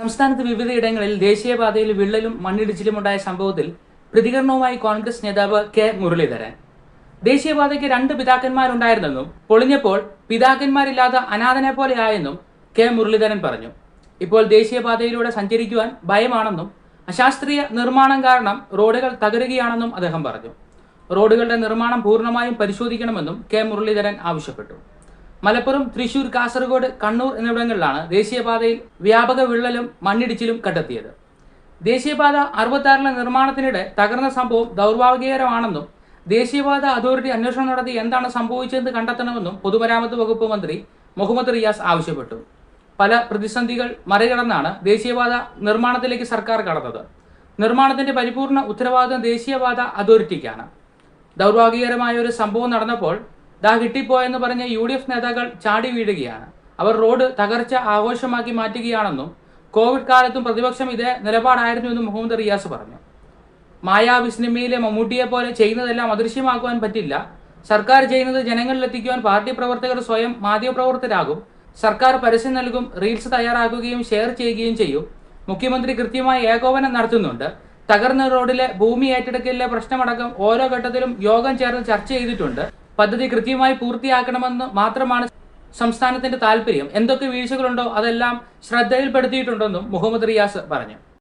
സംസ്ഥാനത്ത് വിവിധയിടങ്ങളിൽ ദേശീയപാതയിൽ വിള്ളലും മണ്ണിടിച്ചിലും ഉണ്ടായ സംഭവത്തിൽ പ്രതികരണവുമായി കോൺഗ്രസ് നേതാവ് കെ മുരളീധരൻ. ദേശീയപാതയ്ക്ക് രണ്ട് പിതാക്കന്മാരുണ്ടായിരുന്നെന്നും പൊളിഞ്ഞപ്പോൾ പിതാക്കന്മാരില്ലാത്ത അനാഥനെ പോലെ ആയെന്നും കെ മുരളീധരൻ പറഞ്ഞു. ഇപ്പോൾ ദേശീയപാതയിലൂടെ സഞ്ചരിക്കുവാൻ ഭയമാണെന്നും അശാസ്ത്രീയ നിർമ്മാണം കാരണം റോഡുകൾ തകരുകയാണെന്നും അദ്ദേഹം പറഞ്ഞു. റോഡുകളുടെ നിർമ്മാണം പൂർണമായും പരിശോധിക്കണമെന്നും കെ മുരളീധരൻ ആവശ്യപ്പെട്ടു. മലപ്പുറം തൃശൂർ കാസർഗോഡ് കണ്ണൂർ എന്നിവിടങ്ങളിലാണ് ദേശീയപാതയിൽ വ്യാപക വിള്ളലും മണ്ണിടിച്ചിലും കണ്ടെത്തിയത്. ദേശീയപാത അറുപത്താറിലെ നിർമ്മാണത്തിനിടെ തകർന്ന സംഭവം ദൗർഭാഗ്യകരമാണെന്നും ദേശീയപാത അതോറിറ്റി അന്വേഷണം നടത്തി എന്താണ് സംഭവിച്ചതെന്ന് കണ്ടെത്തണമെന്നും പൊതുമരാമത്ത് വകുപ്പ് മന്ത്രി മുഹമ്മദ് റിയാസ് ആവശ്യപ്പെട്ടു. പല പ്രതിസന്ധികൾ മറികടന്നാണ് ദേശീയപാത നിർമ്മാണത്തിലേക്ക് സർക്കാർ കടന്നത്. നിർമ്മാണത്തിന്റെ പരിപൂർണ ഉത്തരവാദിത്വം ദേശീയപാത അതോറിറ്റിക്കാണ്. ദൗർഭാഗ്യകരമായ ഒരു സംഭവം നടന്നപ്പോൾ ദാ കിട്ടിപ്പോയെന്ന് പറഞ്ഞ യു ഡി എഫ് നേതാക്കൾ ചാടി വീഴുകയാണ്. അവർ റോഡ് തകർച്ച ആഘോഷമാക്കി മാറ്റുകയാണെന്നും കോവിഡ് കാലത്തും പ്രതിപക്ഷം ഇതേ നിലപാടായിരുന്നു എന്നും മുഹമ്മദ് റിയാസ് പറഞ്ഞു. മായാവി സിനിമയിലെ മമ്മൂട്ടിയെ പോലെ ചെയ്യുന്നതെല്ലാം അദൃശ്യമാക്കുവാൻ പറ്റില്ല. സർക്കാർ ചെയ്യുന്നത് ജനങ്ങളിലെത്തിക്കുവാൻ പാർട്ടി പ്രവർത്തകർ സ്വയം മാധ്യമപ്രവർത്തകരാകും. സർക്കാർ പരസ്യം നൽകും റീൽസ് തയ്യാറാക്കുകയും ഷെയർ ചെയ്യുകയും ചെയ്യും. മുഖ്യമന്ത്രി കൃത്യമായി ഏകോപനം നടത്തുന്നുണ്ട്. തകർന്ന റോഡിലെ ഭൂമി ഏറ്റെടുക്കലിലെ പ്രശ്നമടക്കം ഓരോ ഘട്ടത്തിലും യോഗം ചേർന്ന് ചർച്ച ചെയ്തിട്ടുണ്ട്. പദ്ധതി കൃത്യമായി പൂർത്തിയാക്കണമെന്ന് മാത്രമാണ് സംസ്ഥാനത്തിന്റെ താല്പര്യം. എന്തൊക്കെ വീഴ്ചകളുണ്ടോ അതെല്ലാം ശ്രദ്ധയിൽപ്പെടുത്തിയിട്ടുണ്ടെന്നും മുഹമ്മദ് റിയാസ് പറഞ്ഞു.